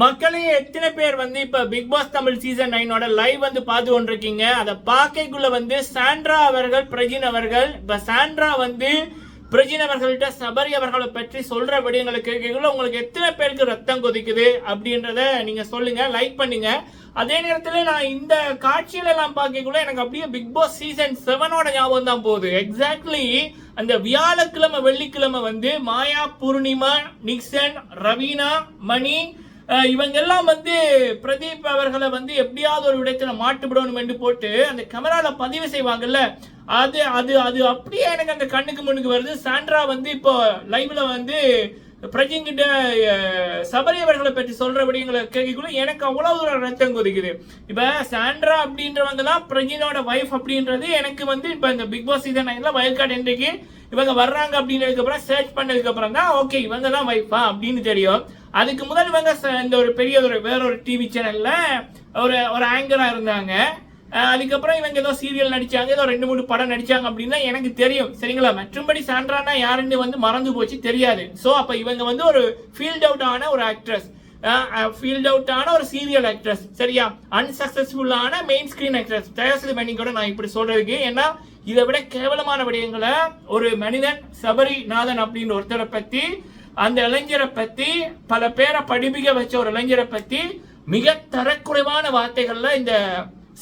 மக்களே எத்தனை பேர் வந்து இப்ப பிக் பாஸ் தமிழ் சீசன் நைனோட லைவ் வந்து பார்த்து கொண்டிருக்கீங்க? அதை பார்க்கக்குள்ள வந்து சாண்ட்ரா அவர்கள் பிரஜின் அவர்கள் இப்ப சாண்ட்ரா வந்து பிரஜின் அவர்கள்ட்ட சபரி அவர்களை பற்றி சொல்ற விடயங்களை கேட்கக்குள்ள உங்களுக்கு எத்தனை பேருக்கு ரத்தம் கொதிக்குது அப்படின்றத நீங்க சொல்லுங்க லைக் பண்ணுங்க. அதே நேரத்தில் நான் இந்த காட்சியில எல்லாம் பார்க்கக்குள்ள எனக்கு அப்படியே பிக் பாஸ் சீசன் செவனோட ஞாபகம் தான் போகுது. எக்ஸாக்ட்லி அந்த வியாழக்கிழமை வெள்ளிக்கிழமை வந்து மாயா பூர்ணிமா நிக்சன் ரவீனா மணி இவங்கெல்லாம் இவங்க எல்லாம் வந்து பிரதீப் அவர்களை வந்து எப்படியாவது ஒரு இடத்துல மாட்டுப்படணும் என்று போட்டு அந்த கேமராவில் பதிவு செய்வாங்கல்ல? அது அது அது அப்படியே எனக்கு அந்த கண்ணுக்கு முன்னுக்கு வருது. சாண்ட்ரா வந்து இப்போ லைவ்ல வந்து பிரஜிங்கிட்ட சபரி அவர்களை பற்றி சொல்றபடிங்களை கேட்கக்குள்ள எனக்கு அவ்வளவு ஒரு ரத்தம் கொதிக்குது. இப்ப சாண்ட்ரா அப்படின்றவங்க தான் பிரஜினோட வைஃப் அப்படின்றது எனக்கு வந்து இப்ப இந்த பிக் பாஸ் சீசன் நைன்ல வயல்காட் இன்றைக்கு இவங்க வர்றாங்க அப்படின்றதுக்கு அப்புறம் சர்ச் பண்ணதுக்கு அப்புறம் தான் ஓகே இவங்க தான் வைஃபா அப்படின்னு தெரியும். அதுக்கு முதல் இவங்க ச- இந்த ஒரு பெரிய ஒரு வேற ஒரு டிவி சேனல்ல ஒரு ஒரு ஆங்கராக இருந்தாங்க. அதுக்கப்புறம் இவங்க ஏதோ சீரியல் நடிச்சாங்க ஏதோ ரெண்டு மூணு படம் நடிச்சாங்க அப்படின்னா எனக்கு தெரியும் சரிங்களா? மற்றும்படி சாண்ட்ரானா யாருன்னு வந்து மறந்து போச்சு தெரியாது. ஸோ அப்போ இவங்க வந்து ஒரு ஃபீல்ட் அவுட் ஆன ஒரு ஆக்ட்ரஸ் ஃபீல்ட் அவுட் ஆன ஒரு சீரியல் ஆக்ட்ரஸ் சரியா? அன்சக்சஸ்ஃபுல்லான மெயின் ஸ்கிரீன் ஆக்ட்ரஸ் தயவுசெய்து பண்ணி கூட நான் இப்படி சொல்றதுக்கு ஏன்னா இதை விட கேவலமான விடயங்களை ஒரு மனிதன் சபரிநாதன் அப்படின்ற ஒருத்தரை பற்றி அந்த இளைஞரை பத்தி பல பேரை படிப்பிக்க வச்ச ஒரு இளைஞரை பத்தி மிக தரக்குறைவான வார்த்தைகள்ல இந்த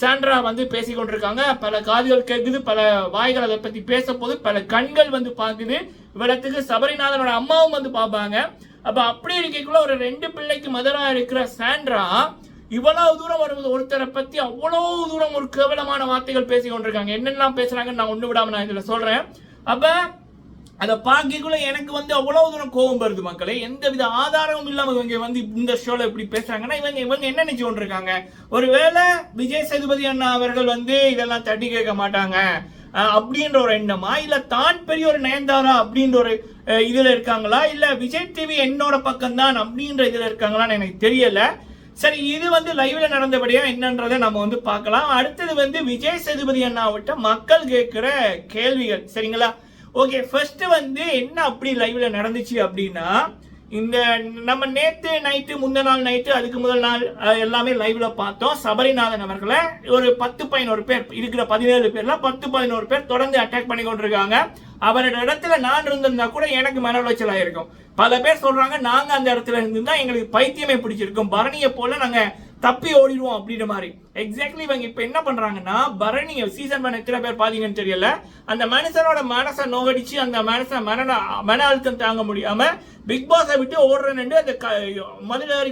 சாண்ட்ரா வந்து பேசி கொண்டிருக்காங்க. பல காதுகள் கேட்குது பல வாய்கள் அதை பத்தி பேச போது பல கண்கள் வந்து பார்க்குது. இவ்வளத்துக்கு சபரிநாதனோட அம்மாவும் வந்து பார்ப்பாங்க. அப்ப அப்படி இருக்கக்குள்ள ஒரு ரெண்டு பிள்ளைக்கு மதராக இருக்கிற சாண்ட்ரா இவ்வளவு தூரம் வருவது ஒருத்தரை பத்தி அவ்வளோ தூரம் ஒரு கேவலமான வார்த்தைகள் பேசி கொண்டிருக்காங்க. என்னெல்லாம் பேசுறாங்கன்னு நான் ஒன்று விடாம நான் இதில் சொல்றேன். அப்போ அதை பார்க்கக்குள்ள எனக்கு வந்து அவ்வளவு தூரம் கோபம் வருது மக்களே. எந்த வித ஆதாரமும் இல்லாம இவங்க வந்து இந்த ஷோல இப்படி பேசுறாங்கன்னா இவங்க இவங்க என்ன நினைச்சு கொண்டிருக்காங்க ஒருவேளை விஜய் சேதுபதி அண்ணா அவர்கள் வந்து இதெல்லாம் தட்டி கேட்க மாட்டாங்க. அப்படின்ற ஒரு எண்ணமா? இல்ல தான் பெரிய ஒரு நயன்தாரா அப்படின்ற ஒரு இதுல இருக்காங்களா? இல்ல விஜய் டிவி என்னோட பக்கம் தான் அப்படின்ற இதுல இருக்காங்களான்னு எனக்கு தெரியல. சரி இது வந்து லைவ்ல நடந்தபடியா என்னன்றதை நம்ம வந்து பார்க்கலாம். அடுத்தது வந்து விஜய் சேதுபதி அண்ணாவிட்ட மக்கள் கேட்கிற கேள்விகள். சரிங்களா? ஓகே ஃபர்ஸ்ட் வந்து என்ன அப்படி லைவ்ல நடந்துச்சு அப்படின்னா இந்த நம்ம நேத்து நைட்டு முந்த நாள் நைட்டு அதுக்கு முதல் நாள் எல்லாமே லைவ்ல பார்த்தோம். சபரிநாதன் அவர்களை ஒரு பத்து பதினோரு பேர் இருக்கிற பதினேழு பேர்ல பத்து பதினோரு பேர் தொடர்ந்து அட்டாக் பண்ணி கொண்டிருக்காங்க. அவரோட இடத்துல நான் இருந்திருந்தா கூட எனக்கு மன உளைச்சல் ஆயிருக்கும். பல பேர் சொல்றாங்க நாங்க அந்த இடத்துல இருந்திருந்தா எங்களுக்கு பைத்தியமே பிடிச்சிருக்கும். பரணியை போல நாங்க தப்பி ஓடிடுவோம் அப்படின்ற மாதிரி. எக்ஸாக்ட்லி இவங்க இப்போ என்ன பண்ணுறாங்கன்னா பரணியை சீசன் பண்ண எத்தனை பேர் பார்த்தீங்கன்னு தெரியல. அந்த மனுஷனோட மனசை நோகடிச்சு அந்த மனசை மன மன அழுத்தம் தாங்க முடியாமல் பிக் பாஸை விட்டு ஓடுறேன்னு அந்த க-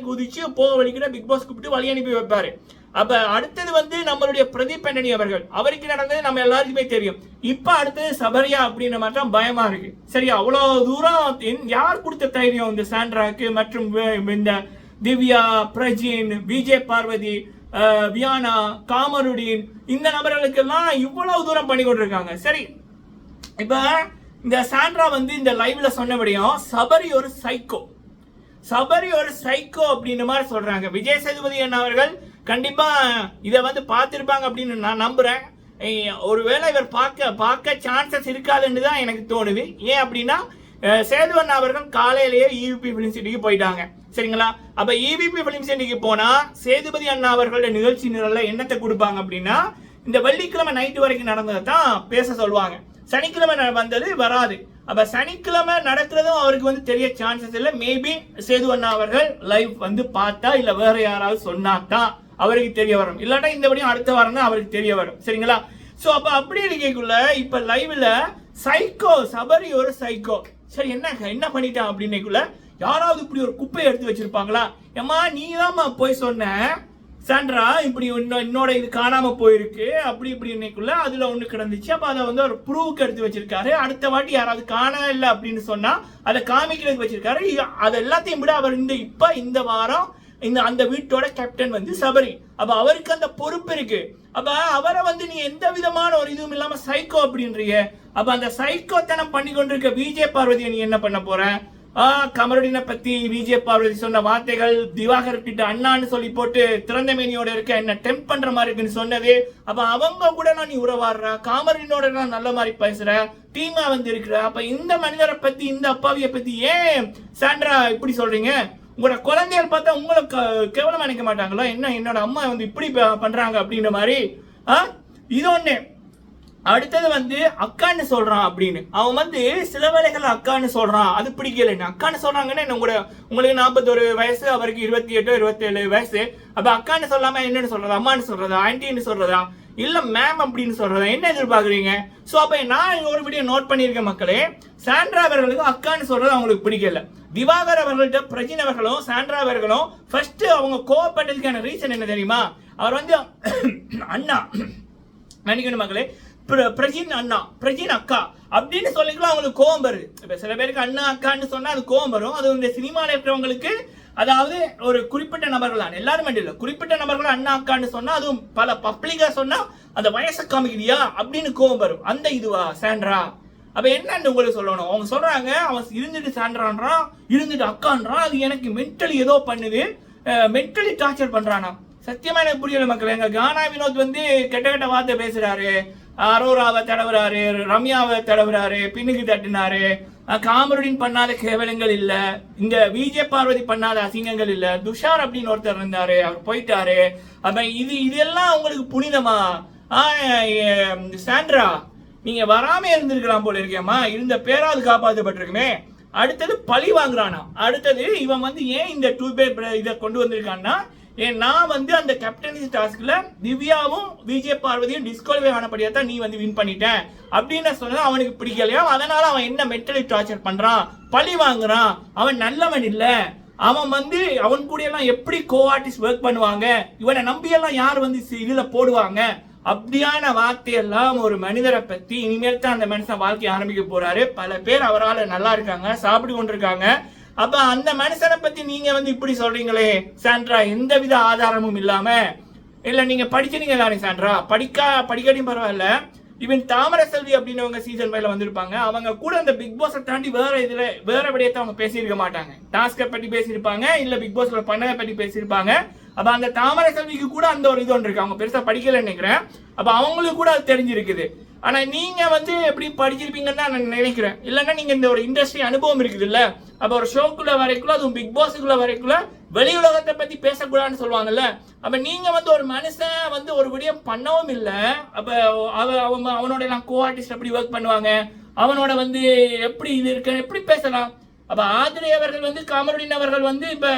குதிச்சு போக வலிக்கிற பிக் பாஸ் கூப்பிட்டு வழி அனுப்பி வைப்பாரு. அப்ப அடுத்தது வந்து நம்மளுடைய பிரதீப் அண்டனி அவர்கள். அவருக்கு நடந்தது நம்ம எல்லாருக்குமே தெரியும். இப்ப அடுத்தது சபரியா அப்படின்ற மாதிரி தான் பயமா இருக்கு. சரியா? அவ்வளவு தூரம் யார் கொடுத்த தைரியம் இந்த சாண்ட்ராக்கு மற்றும் இந்த திவ்யா பிரஜின் விஜய் பார்வதி வியானா காமருடின் இந்த நபர்களுக்கெல்லாம் இவ்வளவு தூரம் பண்ணி கொண்டிருக்காங்க சரி இப்ப இந்த சாண்ட்ரா வந்து இந்த லைவ்ல சொன்னபடியும் சபரி ஒரு சைக்கோ சபரி ஒரு சைக்கோ அப்படின்னு மாதிரி சொல்றாங்க. விஜய் சேதுபதி அண்ணா அவர்கள் கண்டிப்பா இதை வந்து பார்த்திருப்பாங்க அப்படின்னு நான் நம்புறேன். ஒருவேளை இவர் பார்க்க பார்க்க சான்சஸ் இருக்காதுன்னு தான் எனக்கு தோணுது. ஏன் அப்படின்னா அஹ், சேது அண்ணா அவர்கள் காலையிலேயே E இவிபி பிலிம் சிட்டிக்கு போயிட்டாங்க. சரிங்களா? அப்ப இவிபி பிலிம் சிட்டிக்கு போனா சேதுபதி அண்ணா அவர்களோட நிகழ்ச்சி நிரல்ல என்னத்தை கொடுப்பாங்க அப்படின்னா இந்த வெள்ளிக்கிழமை நைட்டு வரைக்கும் நடந்ததை தான் பேச சொல்லுவாங்க. சனிக்கிழமை வந்தது வராது. அப்ப சனிக்கிழமை நடக்கிறதும் அவருக்கு வந்து தெரிய சான்சஸ் இல்லை. மேபி சேது அண்ணா அவர்கள் லைவ் வந்து பார்த்தா இல்ல வேற யாராவது சொன்னா தான் அவருக்கு தெரிய வரும். இல்லாட்டா இந்த வழியும் அடுத்த வாரம் தான் அவருக்கு தெரிய வரும். சரிங்களா? சோ அப்ப அப்படி இருக்கக்குள்ள இப்ப லைவ்ல சைக்கோ சபரி ஒரு சைக்கோ சரி என்ன என்ன பண்ணிட்டான் அப்படின்னைக்குள்ள யாராவது இப்படி ஒரு குப்பையை எடுத்து வச்சிருப்பாங்களா? ஏம்மா நீ போய் சொன்ன. சாண்ட்ரா இப்படி என்னோட இது காணாம போயிருக்கு. அப்படி இப்படி இன்னைக்குள்ள அதுல ஒண்ணு கிடந்துச்சு. அப்ப அதை வந்து ஒரு ப்ரூவுக்கு எடுத்து வச்சிருக்காரு. அடுத்த வாட்டி யாராவது காண இல்லை அப்படின்னு சொன்னா அதை காமிக்கிறதுக்கு வச்சிருக்காரு. அது எல்லாத்தையும் விட அவர் இந்த இப்ப இந்த வாரம் இந்த அந்த வீட்டோட கேப்டன் வந்து சபரி. அப்ப அவருக்கு அந்த பொறுப்பு இருக்கு. அப்ப அவரை வந்து நீ எந்த விதமான ஒரு இதுவும் இல்லாம சைக்கோ அப்படின்றிய. அப்ப அந்த சைக்கோத்தனம் பண்ணி கொண்டிருக்க விஜய் பார்வதியை நீ என்ன பண்ண போற? ஆ, கமருடினை பத்தி விஜய் பார்வதி சொன்ன வார்த்தைகள் திவாகர் கிட்ட அண்ணான்னு சொல்லி போட்டு திறந்த மேனியோட இருக்க என்ன டெம்ப் பண்ற மாதிரி இருக்குன்னு சொன்னது. அப்ப அவங்க கூட நான் நீ உறவாடுற? காமரடினோட நான் நல்ல மாதிரி பேசுற. டீமா வந்து இருக்கிற. அப்ப இந்த மனிதரை பத்தி இந்த அப்பாவிய பத்தி ஏன் சாண்ட்ரா இப்படி சொல்றீங்க? உங்களோட குழந்தைகள் பார்த்தா உங்களை க- நினைக்க மாட்டாங்களா? என்ன என்னோட அம்மா வந்து இப்படி பண்ணுறாங்க அப்படின்ற மாதிரி? ஆ? இது ஒன்று அடுத்தது வந்து அக்கான்னு சொல்றான் அப்படின்னு. அவன் வந்து சில வேலைகள் அக்கான்னு சொல்றான். அது பிடிக்கலன்னு அக்கான்னு சொல்றாங்கன்னா என்ன உங்களோட உங்களுக்கு நாற்பத்தொரு வயசு அவருக்கு இருபத்தி எட்டு இருபத்தேழு வயசு. அப்ப அக்கான்னு சொல்லாம என்னன்னு சொல்கிறது அம்மான்னு சொல்றதா? ஆன்டின்னு சொல்றதா? இல்லை மேம் அப்படின்னு சொல்கிறத என்ன எதிர்பார்க்குறீங்க? ஸோ அப்போ நான் ஒரு வீடியோ நோட் பண்ணியிருக்கேன் மக்களே. சாண்ட்ரா அவர்களுக்கு அக்கான்னு சொல்கிறது அவங்களுக்கு பிடிக்கல. திவாகர் அவர்கள்ட்ட பிரஜின் அவர்களும் சாண்ட்ரா அவர்களும் ஃபர்ஸ்ட் அவங்க கோவப்பட்டதுக்கான ரீசன் என்ன தெரியுமா? அவர் வந்து அண்ணா. நினைக்கணும் மக்களே. பிரஜின் அண்ணா பிரஜின் அக்கா அப்படின்னு சொல்லிக்கலாம் அவங்களுக்கு கோவம் வருது. இப்போ சில பேருக்கு அண்ணா அக்கான்னு சொன்னால் அது கோவம் வரும். அது இந்த சினிமாவில் இருக்கிறவங்களுக்கு அதாவது ஒரு குறிப்பிட்ட நபர்கள் தான் எல்லாரும் இல்லை குறிப்பிட்ட நபர்கள் அண்ணா அக்கான்னு சொன்னா அதுவும் பல பப்ளிக்கா சொன்னா அந்த வயசை காமிக்கிறியா அப்படின்னு கோவம் வரும். அந்த இதுவா சாண்ட்ரா? அப்ப என்னன்னு உங்களுக்கு சொல்லணும். அவங்க சொல்றாங்க அவன் இருந்துட்டு சாண்ட்ரான்றான் இருந்துட்டு அக்கான்றான் அது எனக்கு மென்டலி ஏதோ பண்ணுது. மென்டலி டார்ச்சர் பண்றானா? சத்தியமா எனக்கு புரியல மக்கள் எங்க கானா வினோத் வந்து கெட்ட கெட்ட வார்த்தை பேசுறாரு. அரோராவை தடவுறாரு ரம்யாவை தடவுறாரு பின்னுக்கு தட்டினாரு. காமருடின் பண்ணாத கேவலங்கள் இல்ல. இந்த விஜய பார்வதி பண்ணாத அசிங்கங்கள் இல்ல. துஷார் அப்படின்னு ஒருத்தர் இருந்தாரு அவர் போயிட்டாரு. அப்ப இது இதெல்லாம் உங்களுக்கு புனிதமா? ஆஹ் சாண்ட்ரா நீங்க வராம இருந்திருக்கலாம் போல இருக்கேம்மா இருந்த பேராது காப்பாற்றப்பட்டிருக்குமே அடுத்தது பழி வாங்குறானா அடுத்தது இவன் வந்து ஏன் இந்த டூ பே இதை கொண்டு வந்திருக்கான்னா ஏன் நான் வந்து அந்த கேப்டன்சி டாஸ்க்ல திவ்யாவும் விஜய் பார்வதியும் டிஸ்குவாலிஃபை ஆனபடியா தான் நீ வந்து வின் பண்ணிட்டேன் அப்படின்னு சொன்னது அவனுக்கு பிடிக்கலையா அதனால அவன் என்ன மென்டலி டார்ச்சர் பண்றான்? பழி வாங்குறான். அவன் நல்லவன் இல்ல. அவன் வந்து அவன் கூட எல்லாம் எப்படி கோ ஆர்டிஸ்ட் ஒர்க் பண்ணுவாங்க? இவனை நம்பி எல்லாம் யார் வந்து இதுல போடுவாங்க? அப்படியான வார்த்தையெல்லாம் ஒரு மனிதரை பத்தி இனிமேல் தான் அந்த மனுஷன் வாழ்க்கை ஆரம்பிக்க போறாரு. பல பேர் அவரால் நல்லா இருக்காங்க சாப்பிட்டு கொண்டிருக்காங்க. அப்ப அந்த மனுஷனை பத்தி நீங்க வந்து இப்படி சொல்றீங்களே சாண்ட்ரா எந்த வித ஆதாரமும் இல்லாம? இல்ல நீங்க படிச்சீங்க தானே சாண்ட்ரா? படிக்கா படிக்காட்டியும் பரவாயில்ல. இவன் தாமர செல்வி அப்படின்னவங்க சீசன் ஃபைவ்ல வந்திருப்பாங்க. அவங்க கூட அந்த பிக் பாஸை தாண்டி வேற இதுல வேற விடயத்தை அவங்க பேசியிருக்க மாட்டாங்க. டாஸ்கை பற்றி பேசியிருப்பாங்க இல்ல பிக் பாஸ்ல பண்ணதை பற்றி பேசியிருப்பாங்க. அப்ப அந்த தாமரை செல்விக்கு கூட அந்த ஒரு இது ஒன்று இருக்கு. அவங்க பெருசா படிக்கலன்னு நினைக்கிறேன். அப்ப அவங்களுக்கு கூட அது தெரிஞ்சிருக்குது. ஆனால் நீங்கள் வந்து எப்படி படிச்சிருப்பீங்கன்னு தான் நான் நினைக்கிறேன். இல்லைன்னா நீங்கள் இந்த ஒரு இண்டஸ்ட்ரி அனுபவம் இருக்குது இல்லை அப்போ ஒரு ஷோக்குள்ள வரைக்குள்ள அதுவும் பிக் பாஸுக்குள்ள வரைக்குள்ள வெளி உலகத்தை பற்றி பேசக்கூடாதுன்னு சொல்லுவாங்கல்ல? அப்போ நீங்கள் வந்து ஒரு மனுஷன் வந்து ஒரு விடியம் பண்ணவும் இல்லை. அப்போ அவ அவன் அவனோட எல்லாம் கோ ஆர்டிஸ்ட் எப்படி ஒர்க் பண்ணுவாங்க? அவனோட வந்து எப்படி இது இருக்கு எப்படி பேசலாம்? அப்போ ஆதிரி அவர்கள் வந்து காமருடின் அவர்கள் வந்து இப்போ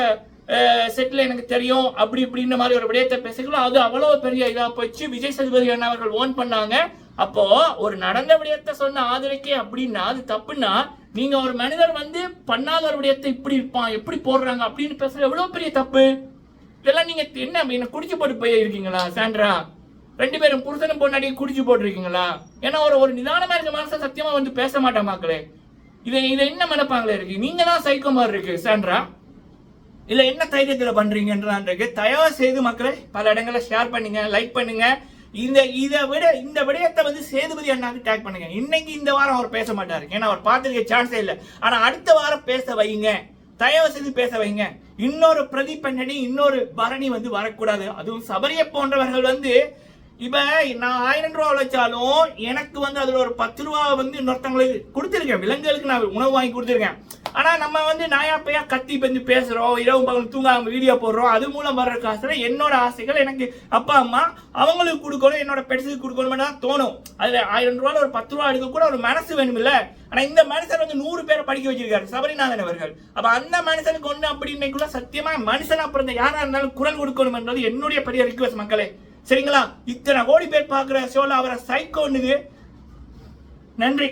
செட்டில் எனக்கு தெரியும் அப்படி இப்படின்ற மாதிரி ஒரு விடயத்தை பேசிக்கலாம். அது அவ்வளோ பெரிய இதாக போச்சு. விஜய் சதுபதி அண்ணா அவர்கள் ஓன் பண்ணாங்க. அப்போ ஒரு நடந்த விடயத்தை சொன்ன ஆதரிக்கே அப்படின்னா அது தப்புன்னா நீங்க ஒரு மனிதர் வந்து பண்ணாத ஒரு விடயத்தை இப்படி இருப்பான் எப்படி போடுறாங்க அப்படின்னு பேசுற எவ்வளவு பெரிய தப்பு? இதெல்லாம் நீங்க என்ன என்ன குடிச்சு போட்டு போய் இருக்கீங்களா சாண்ட்ரா? ரெண்டு பேரும் புருஷனும் பொண்ணாடி குடிச்சு போட்டிருக்கீங்களா? ஏன்னா ஒரு ஒரு நிதானமா இருக்க மனசை சத்தியமா வந்து பேச மாட்டான் மக்களே. இதை இதை என்ன மனப்பாங்களே இருக்கு? நீங்க தான் சைக்கோ மாதிரி இருக்கு சாண்ட்ரா. இல்ல என்ன தைரியத்துல பண்றீங்கன்றான்றது தயவு செய்து மக்களை பல இடங்களை ஷேர் பண்ணுங்க லைக் பண்ணுங்க. இந்த இதை விட இந்த விடயத்தை வந்து சேதுபதி அண்ணாக்கு டேக் பண்ணுங்க. இன்னைக்கு இந்த வாரம் அவர் பேச மாட்டார். ஏன்னா அவர் பார்த்துருக்க சான்ஸே இல்லை. ஆனால் அடுத்த வாரம் பேச வைங்க. தயவு செய்து பேச வைங்க. இன்னொரு பிரதிப்பண்ணனி இன்னொரு பரணி வந்து வரக்கூடாது. அதுவும் சபரிய போன்றவர்கள் வந்து இப்ப நான் ஆயிரம் ரூபா உழைச்சாலும் எனக்கு வந்து அதுல ஒரு பத்து ரூபா வந்து இன்னொருத்தவங்களுக்கு கொடுத்துருக்கேன். விலங்குகளுக்கு நான் உணவு வாங்கி கொடுத்துருக்கேன். ஆனால் நம்ம வந்து நாயா பையா கத்தி வந்து பேசுகிறோம் இரவு பகல் தூங்காமல் வீடியோ போடுறோம் அது மூலம் வர்ற காசில் என்னோட ஆசைகள் எனக்கு அப்பா அம்மா அவங்களுக்கு கொடுக்கணும் என்னோட பெட்ஸுக்கு கொடுக்கணும்னு தான் தோணும். அதில் ஆயிரம் ரூபாயில் ஒரு பத்து ரூபா எடுக்க கூட ஒரு மனசு வேணும் ஆனால் இந்த மனுஷன் வந்து நூறு பேரை படிக்க வச்சிருக்காரு சபரிநாதன் அவர்கள். அப்போ அந்த மனுஷனுக்கு ஒன்று அப்படின்னைக்குள்ள சத்தியமாக மனுஷன் அப்புறம் பிறந்த இருந்தாலும் குரல் கொடுக்கணும் என்றது என்னுடைய பெரிய ரிக்வஸ்ட் மக்களே. சரிங்களா? இத்தனை கோடி பேர் பார்க்குற ஷோவில் அவரை சைக்கோன்னுது நன்றி.